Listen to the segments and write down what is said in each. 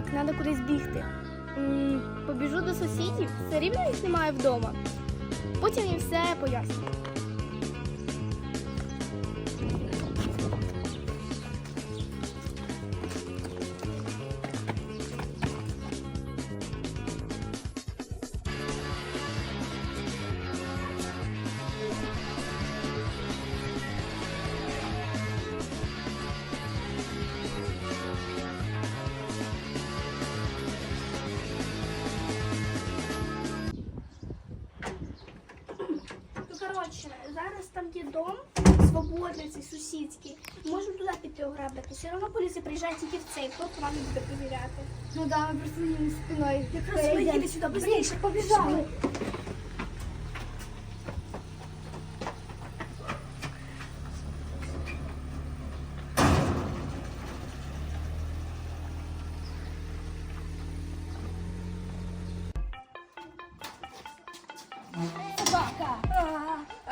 Так, треба кудись бігти. М, Побіжу до сусідів, все рівно їх немає вдома. Потім їм все поясню. Там є дом свободний, цей сусідський. Можемо туди піти ограбити. Все одно поліція приїжджає тільки в цей, хто вам не буде перевіряти. Ну да, ми просто їм спиною. Якраз ми їдемо сюди, быстріше, побіжали.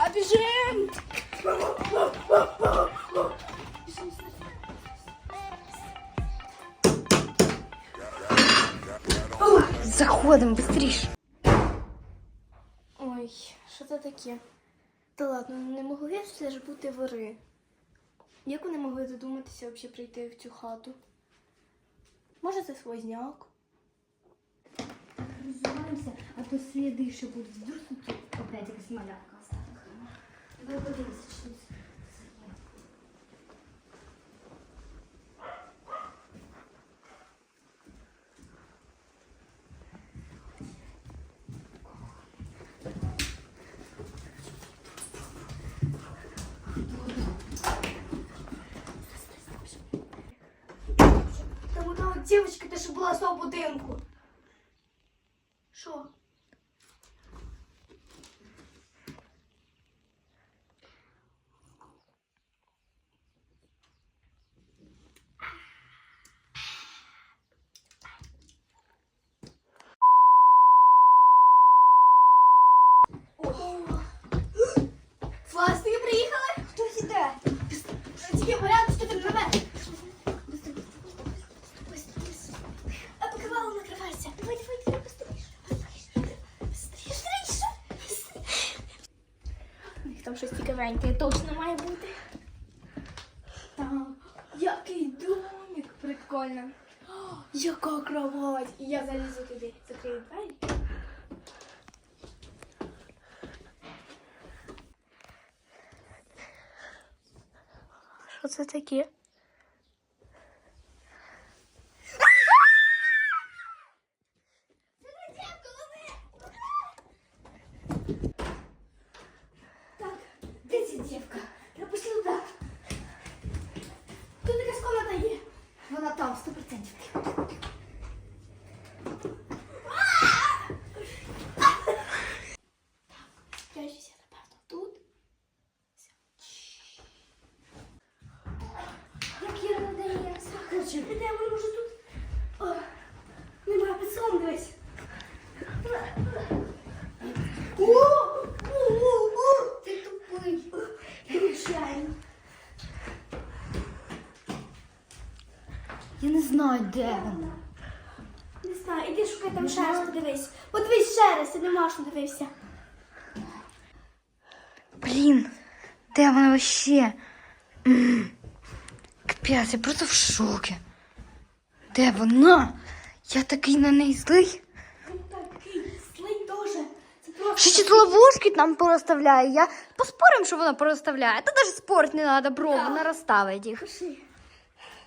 А біжим! Заходимо, швидше. Ой, що це таке? Та ладно, не могли все ж бути вори. Як вони могли додуматися взагалі прийти в цю хату? Може, це свозняк? Розвиваємося, а то сліди ще будуть. Вдруг тут опять якась осталась. Давай подивимося, що тут. Там вона от дівчинка, те, що була з того? Там цікавеньке точно має бути. Так, який домик прикольно. Яка кровать. Я залізу туди. Закрию двері. Що це таке? Так, де ця дівка? Треба сюди. Тут якась комната є. Вона там, сто процентів. Прячуся, напевно, тут. Як я не дає Де ми може тут? О, немає під сон дивись. О, о, о, о. Ти тупий. Звичайно. Я не знаю, де вона. Не знаю, іди шукай там ще подивись. Подивись ще раз, ти не можеш дивився. Блін, де вона вообще? М. Капець, я просто в шокі. Де вона? Я такий на неї злий. Він такий злий дуже. Це просто. Ще чи ловушки нам порозставляє. Я поспорим, що вона порозставляє. Та навіть спорт не треба, бро, Так. вона розставить їх. Пиши.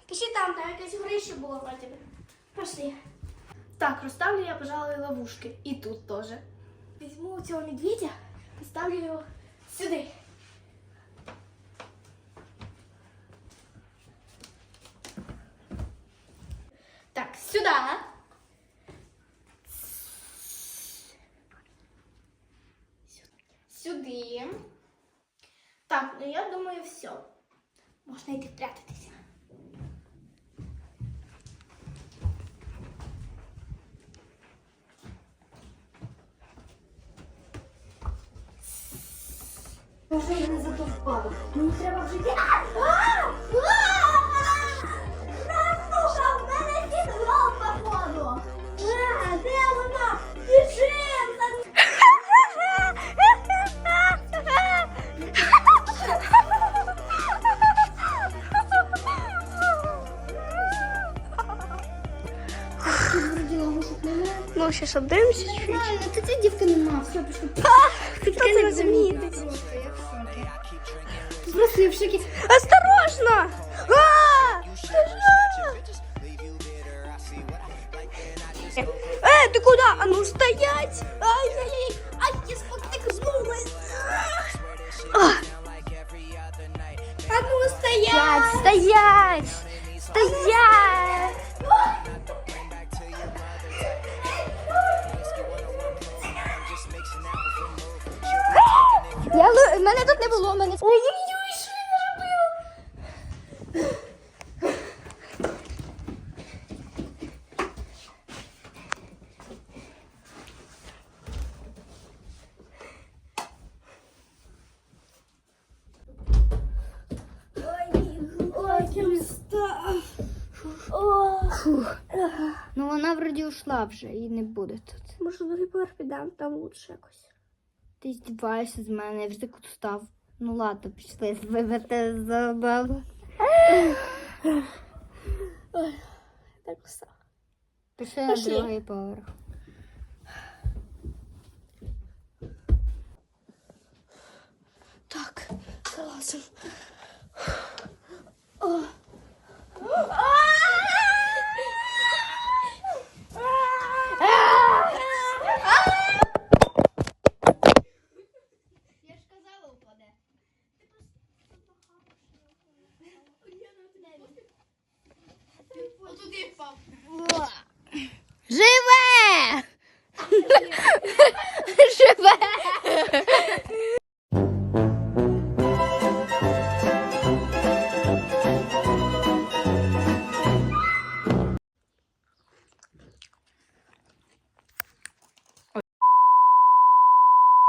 Пиши там, там якесь горище було вроді би. Пошли. Так, розставлю я, пожалуй, ловушки. І тут теж. Візьму цього медведя, поставлю його сюди. Сюда. Сюди. Так, ну я думаю, все. Можна йти прятатися. Може, я не затовпала. Мені треба в житті. А! Ну, ще що дивимося чуть. Ладно, тут цієї дівки нема, все, пішли. Хто це розуміє? Просто я в шокі. Просто я в шокі. Осторожно! А! Э, ты куда? А ну стоять! Ай-яй-яй! Ай, я споткнулась! А! А ну стоять! Стоять! Стоять! Ой. Ну вона вроді ушла вже і не буде тут. Може, другий поверх підемо, там лучше якось. Ти здіваєшся з мене, я вже так устав. Ну ладно, пішли, виберте забаву. Так устала. Пішли на другий поверх. Так, залазим. Я ж казала упаде. Живе!